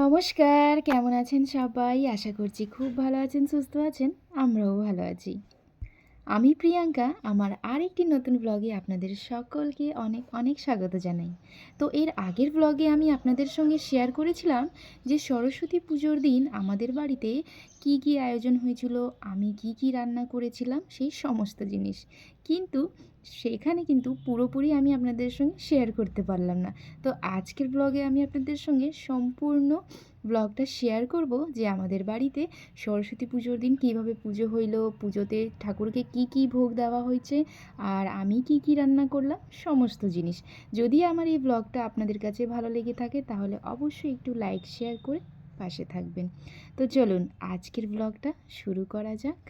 নমস্কার, কেমন আছেন সবাই? আশা করছি খুব ভালো আছেন, সুস্থ আছেন, আমরাও ভালো আছি। আমি প্রিয়াঙ্কা, আমার আরেকটি নতুন ব্লগে আপনাদের সকলকে অনেক অনেক স্বাগত জানাই। তো এর আগের ব্লগে আমি আপনাদের সঙ্গে শেয়ার করেছিলাম যে সরস্বতী পুজোর দিন আমাদের বাড়িতে কি কি আয়োজন হয়েছিল, আমি কি কি রান্না করেছিলাম, সেই সমস্ত জিনিস। কিন্তু সেখানে কিন্তু পুরোপুরি আমি আপনাদের সঙ্গে শেয়ার করতে পারলাম না। তো আজকের ব্লগে আমি আপনাদের সঙ্গে সম্পূর্ণ ব্লগটা শেয়ার করব যে আমাদের বাড়িতে সরস্বতী পুজোর দিন কীভাবে পুজো হইল, পুজোতে ঠাকুরকে কি কি ভোগ দেওয়া হয়েছে, আর আমি কি কি রান্না করলাম, সমস্ত জিনিস। যদি আমার এই ব্লগটা আপনাদের কাছে ভালো লেগে থাকে, তাহলে অবশ্যই একটু লাইক শেয়ার করে পাশে থাকবেন। তো চলুন, আজকের ব্লগটা শুরু করা যাক।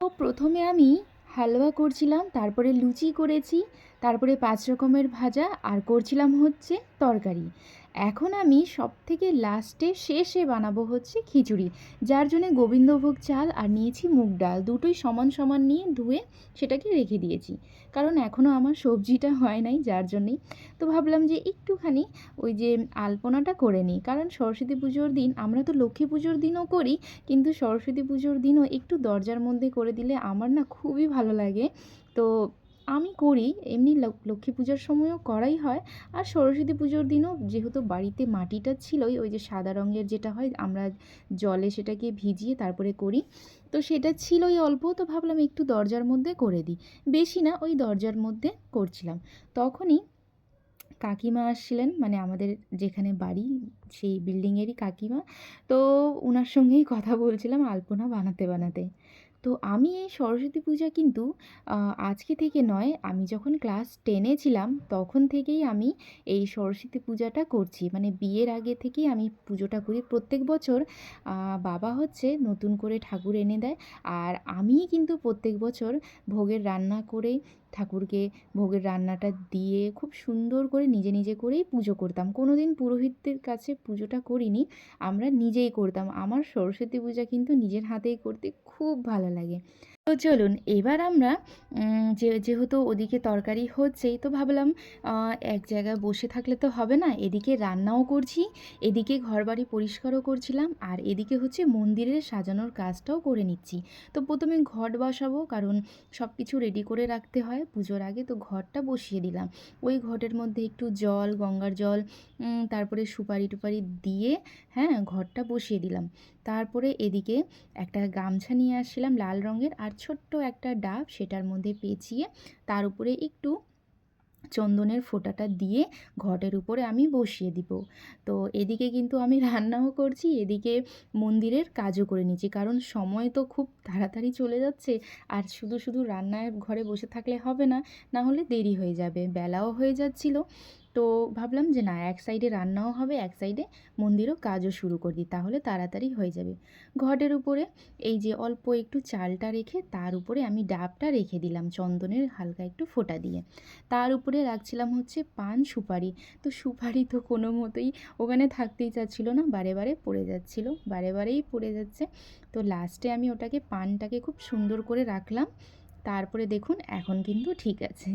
তো প্রথমে আমি হালুয়া করছিলাম তারপরে লুচি করেছি তারপরে পাঁচ রকমের ভাজা আর করছিলাম হচ্ছে তরকারি। এখন আমি সব থেকে লাস্টে শেষে বানাবো হচ্ছে খিচুড়ি, যার জন্য গোবিন্দভোগ চাল আর নিয়েছি মুগ ডাল, দুটোই সমান সমান নিয়ে ধুয়ে সেটাকে রেখে দিয়েছি। কারণ এখনও আমার সবজিটা হয় নাই যার জন্যেই। তো ভাবলাম যে একটুখানি ওই যে আলপনাটা করে নিই, কারণ সরস্বতী পুজোর দিন আমরা তো লক্ষ্মী পুজোর দিনও করি, কিন্তু সরস্বতী পুজোর দিনও একটু দরজার মধ্যে করে দিলে আমার না খুবই ভালো লাগে। তো আমি করি, এমনি লক্ষ্মী পূজার সময়ও করাই হয়। আর সরস্বতী পুজোর দিনও যেহেতু বাড়িতে মাটিটা ছিলই, ওই যে সাদা রঙের যেটা হয়, আমরা জলে সেটাকে ভিজিয়ে তারপরে করি। তো সেটা ছিলই অল্প, তো ভাবলাম একটু দরজার মধ্যে করে দিই। বেশি না, ওই দরজার মধ্যে করছিলাম। তখনই কাকিমা আসছিলেন মানে আমাদের যেখানে বাড়ি সেই বিল্ডিংয়েরই কাকিমা। তো ওনার সঙ্গেই কথা বলছিলাম আলপনা বানাতে বানাতে। তো আমি এই সরস্বতী পূজা কিন্তু আজকে থেকে নয়, আমি যখন ক্লাস টেনে ছিলাম, তখন থেকেই আমি এই সরস্বতী পূজাটা করছি। মানে বিয়ের আগে থেকেই আমি পুজোটা করি। প্রত্যেক বছর বাবা হচ্ছে নতুন করে ঠাকুর এনে দেয়। আর আমিই কিন্তু প্রত্যেক বছর ভোগের রান্না করে ঠাকুরকে ভোগের রান্নাটা দিয়ে খুব সুন্দর করে নিজে নিজে করেই পুজো করতাম। কোনো দিন পুরোহিতদের কাছে পুজোটা করিনি, আমরা নিজেই করতাম। আমার সরস্বতী পূজা কিন্তু নিজের হাতেই করতে খুব ভালো লাগে। তো চলুন, এবার আমরা যে, যেহেতু ওদিকে তরকারি হচ্ছেই, তো ভাবলাম এক জায়গায় বসে থাকলে তো হবে না। এদিকে রান্নাও করছি, এদিকে ঘরবাড়ি পরিষ্কারও করছিলাম, আর এদিকে হচ্ছে মন্দিরের সাজানোর কাজটাও করে নিচ্ছি। তো প্রথমে ঘট বসাবো, কারণ সব কিছু রেডি করে রাখতে হয়। পুজোর আগে তো ঘরটা বসিয়ে দিলাম। ওই ঘটের মধ্যে একটু জল, গঙ্গার জল তারপরে সুপারি টুপারি দিয়ে হ্যাঁ ঘরটা বসিয়ে দিলাম। তারপরে এদিকে একটা গামছা নিয়ে আসছিলাম লাল রঙের আর ছোট্ট একটা ডাব সেটার মধ্যে পেঁচিয়ে তার উপরে একটু চন্দনের ফোঁটাটা দিয়ে ঘটের উপরে আমি বসিয়ে দিব। তো এদিকে কিন্তু আমি রান্নাও করছি, এদিকে মন্দিরের কাজও করে নিচ্ছি কারণ সময় তো খুব তাড়াতাড়ি চলে যাচ্ছে আর শুধু শুধু রান্নার ঘরে বসে থাকলে হবে না না হলে দেরি হয়ে যাবে, বেলাও হয়ে যাচ্ছিল। তো ভাবলাম যে না, এক সাইডে রান্নাও হবে, এক সাইডে মন্দিরও কাজও শুরু করে দিই, তাহলে তাড়াতাড়ি হয়ে যাবে। ঘটের উপরে এই যে অল্প একটু চালটা রেখে তার উপরে আমি ডাবটা রেখে দিলাম চন্দনের হালকা একটু ফোটা দিয়ে। তার উপরে রাখছিলাম হচ্ছে পান সুপারি। তো সুপারি তো কোনো মতোই ওখানে থাকতেই চাচ্ছিল না, বারে বারে পড়ে যাচ্ছিল, বারে বারেই পড়ে যাচ্ছে। তো লাস্টে আমি ওটাকে, পানটাকে খুব সুন্দর করে রাখলাম। তারপরে দেখুন এখন কিন্তু ঠিক আছে।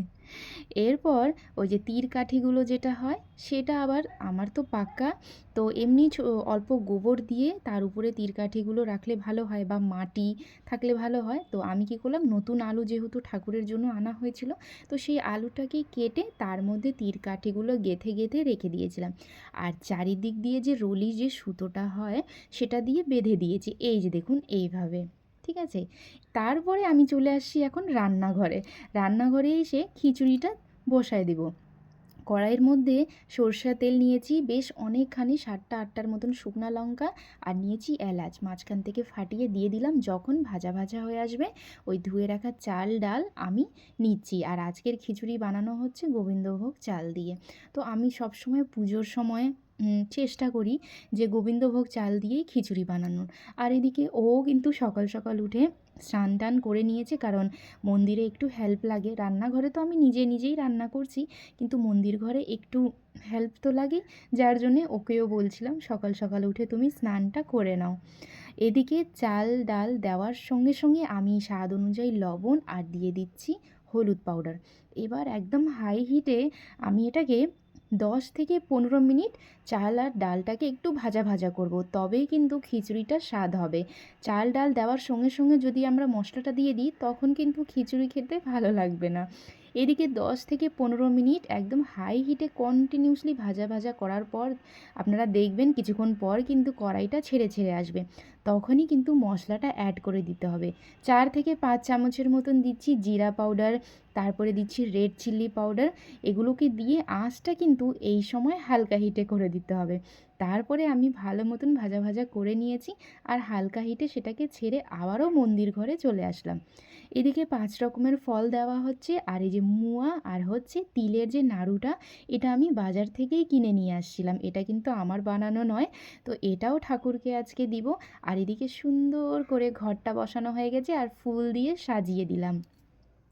এরপর ওই যে তীর কাঠিগুলো যেটা হয়, সেটা আবার আমার তো পাক্কা। তো এমনি অল্প গোবর দিয়ে তার উপরে তীর কাঠিগুলো রাখলে ভালো হয় বা মাটি থাকলে ভালো হয়। তো আমি কী করলাম, নতুন আলু যেহেতু ঠাকুরের জন্য আনা হয়েছিল, তো সেই আলুটাকে কেটে তার মধ্যে তীর কাঠিগুলো গেঁথে গেঁথে রেখে দিয়েছিলাম। আর চারিদিক দিয়ে যে রলি যে সুতোটা হয়, সেটা দিয়ে বেঁধে দিয়েছি। এই যে দেখুন, এইভাবে। ঠিক আছে? তারপরে আমি চলে আসছি এখন রান্নাঘরে। রান্নাঘরে এসে খিচুড়িটা বসায় দেবো। কড়াইয়ের মধ্যে সর্ষা তেল নিয়েছি, বেশ অনেকখানি সাতটা আটটার মতন শুকনা লঙ্কা আর নিয়েছি এলাচ। মাঝখান থেকে ফাটিয়ে দিয়ে দিলাম, যখন ভাজা ভাজা হয়ে আসবে, ওই ধুয়ে রাখা চাল ডাল আমি নিচ্ছি। আর আজকের খিচুড়ি বানানো হচ্ছে গোবিন্দভোগ চাল দিয়ে। তো আমি সবসময় পুজোর সময় চেষ্টা করি যে গোবিন্দভোগ চাল দিয়েই খিচুড়ি বানানোর। আর এদিকে ও কিন্তু সকাল সকাল উঠে স্নান টান করে নিয়েছে কারণ মন্দিরে একটু হেল্প লাগে। রান্নাঘরে তো আমি নিজে নিজেই রান্না করছি, কিন্তু মন্দির ঘরে একটু হেল্প তো লাগে, যার জন্যে ওকেও বলছিলাম সকাল সকাল উঠে তুমি স্নানটা করে নাও। এদিকে চাল ডাল দেওয়ার সঙ্গে সঙ্গে আমি স্বাদ অনুযায়ী লবণ আর দিয়ে দিচ্ছি হলুদ পাউডার এবার একদম হাই হিটে আমি এটাকে দশ থেকে পনেরো মিনিট চাল আর ডালটাকে একটু ভাজা ভাজা করব, তবেই কিন্তু খিচুড়িটা স্বাদ হবে। চাল ডাল দেওয়ার সঙ্গে সঙ্গে যদি আমরা মশলাটা দিয়ে দিই, তখন কিন্তু খিচুড়ি খেতে ভালো লাগবে না। এদিকে দশ থেকে পনেরো মিনিট একদম হাই হিটে কন্টিনিউসলি ভাজা ভাজা করার পর আপনারা দেখবেন কিছুক্ষণ পর কিন্তু কড়াইটা ছেড়ে ছেড়ে আসবে। তখনই কিন্তু মশলাটা অ্যাড করে দিতে হবে। চার থেকে পাঁচ চামচের মতন দিচ্ছি জিরা পাউডার তারপরে দিচ্ছি রেড চিল্লি পাউডার এগুলোকে দিয়ে আঁচটা কিন্তু এই সময় হালকা হিটে করে দিতে হবে। তারপরে আমি ভালো মতন ভাজা ভাজা করে নিয়েছি আর হালকা হিটে সেটাকে ছেড়ে আবারও মন্দির ঘরে চলে আসলাম। এদিকে পাঁচ রকমের ফল দেওয়া হচ্ছে, আর এই যে মুয়া আর হচ্ছে তিলের যে নাড়ুটা, এটা আমি বাজার থেকেই কিনে নিয়ে আসছিলাম। এটা কিন্তু আমার বানানো নয়, তো এটাও ঠাকুরকে আজকে দিব। আর এদিকে সুন্দর করে ঘরটা বসানো হয়ে গেছে, আর ফুল দিয়ে সাজিয়ে দিলাম।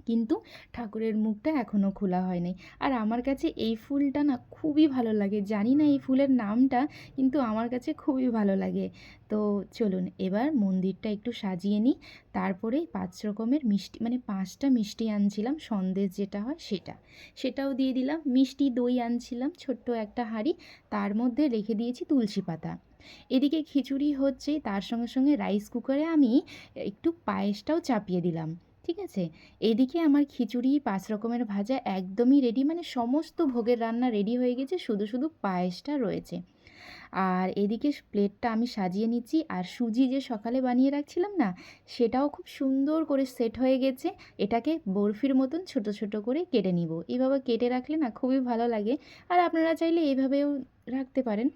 কিন্তু ঠাকুরের মুখটা এখনও খোলা হয়নি। আর আমার কাছে এই ফুলটা না খুবই ভালো লাগে। জানি না এই ফুলের নামটা, কিন্তু আমার কাছে খুবই ভালো লাগে। তো চলুন, এবার মন্দিরটা একটু সাজিয়ে নিই। তারপরে পাঁচ রকমের মিষ্টি মানে পাঁচটা মিষ্টি আনছিলাম, সন্দেশ যেটা হয় সেটা। সেটাও দিয়ে দিলাম, মিষ্টি দই আনছিলাম, ছোট্ট একটা হাঁড়ি। তার মধ্যে রেখে দিয়েছি তুলসী পাতা। এদিকে খিচুড়ি হচ্ছে, তার সঙ্গে সঙ্গে রাইস কুকারে আমি একটু পায়েসটাও চাপিয়ে দিলাম। ঠিক আছে? এদিকে আমার খিচুড়ি, পাঁচ রকমের ভাজা একদমই রেডি মানে সমস্ত ভোগের রান্না রেডি হয়ে গেছে, শুধু শুধু পায়েসটা রয়েছে। আর এদিকে প্লেটটা আমি সাজিয়ে নিচ্ছি, আর সুজি যে সকালে বানিয়ে রাখছিলাম না, সেটাও খুব সুন্দর করে সেট হয়ে গেছে। এটাকে বরফির মতন ছোট ছোট করে কেটে নিব। এইভাবে কেটে রাখলে না খুবই ভালো লাগে। আর আপনারা চাইলে এইভাবেও রাখতে পারেন।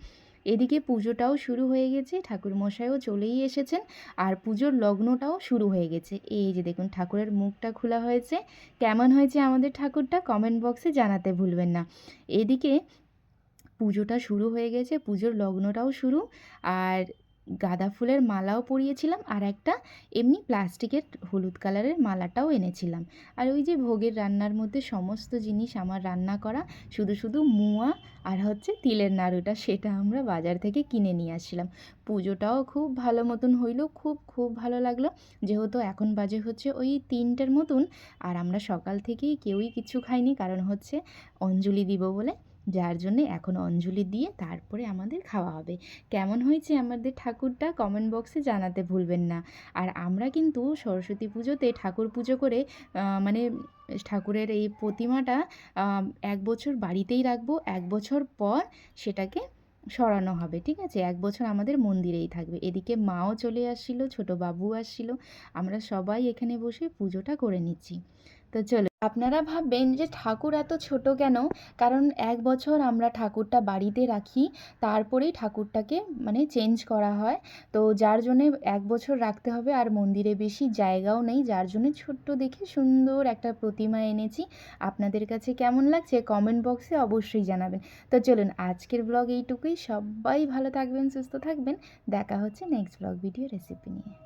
এদিকে পুজোটাও শুরু হয়ে গেছে ঠাকুর মশাইও চলেই এসেছেন আর পুজোর লগ্নটাও শুরু হয়ে গেছে। এই যে দেখুন, ঠাকুরের মুখটা খোলা হয়েছে। কেমন হয়েছে আমাদের ঠাকুরটা কমেন্ট বক্সে জানাতে ভুলবেন না। এদিকে পুজোটা শুরু হয়ে গেছে, পুজোর লগ্নটাও শুরু। আর গাঁদা ফুলের মালাও পরিয়েছিলাম আর একটা এমনি প্লাস্টিকের হলুদ কালারের মালাটাও এনেছিলাম। আর ওই যে ভোগের রান্নার মধ্যে সমস্ত জিনিস আমার রান্না করা, শুধু শুধু মুয়া আর হচ্ছে তিলের নাড়ুটা, সেটা আমরা বাজার থেকে কিনে নিয়ে আসছিলাম। পুজোটাও খুব ভালো মতন হইল, খুব খুব ভালো লাগল। যেহেতু এখন বাজে হচ্ছে ওই তিনটের মতন, আর আমরা সকাল থেকেই কেউই কিছু খাইনি, কারণ হচ্ছে অঞ্জলি দিব বলে। যার জন্যে এখন অঞ্জলি দিয়ে তারপরে আমাদের খাওয়া হবে। কেমন হয়েছে আমাদের ঠাকুরটা কমেন্ট বক্সে জানাতে ভুলবেন না। আর আমরা কিন্তু সরস্বতী পুজোতে ঠাকুর পুজো করে মানে ঠাকুরের এই প্রতিমাটা এক বছর বাড়িতেই রাখব, এক বছর পর সেটাকে সরানো হবে, ঠিক আছে? এক বছর আমাদের মন্দিরেই থাকবে। এদিকে মাও চলে আসছিল, ছোটো বাবু আসছিল। আমরা সবাই এখানে বসে পুজোটা করে নিচ্ছি। তো চলো আপনারা ভাববেন যে ঠাকুর এত ছোট কেন? কারণ এক বছর আমরা ঠাকুরটা বাড়িতে রাখি, তারপরেই ঠাকুরটাকে মানে চেঞ্জ করা হয়। তো যার জন্যে এক বছর রাখতে হবে আর মন্দিরে বেশি জায়গাও নেই, যার জন্যে ছোট্ট দেখে সুন্দর একটা প্রতিমা এনেছি। আপনাদের কাছে কেমন লাগছে কমেন্ট বক্সে অবশ্যই জানাবেন। তো চলুন, আজকের ব্লগ এইটুকুই। সবাই ভালো থাকবেন, সুস্থ থাকবেন। দেখা হচ্ছে নেক্সট ব্লগ ভিডিও রেসিপি নিয়ে।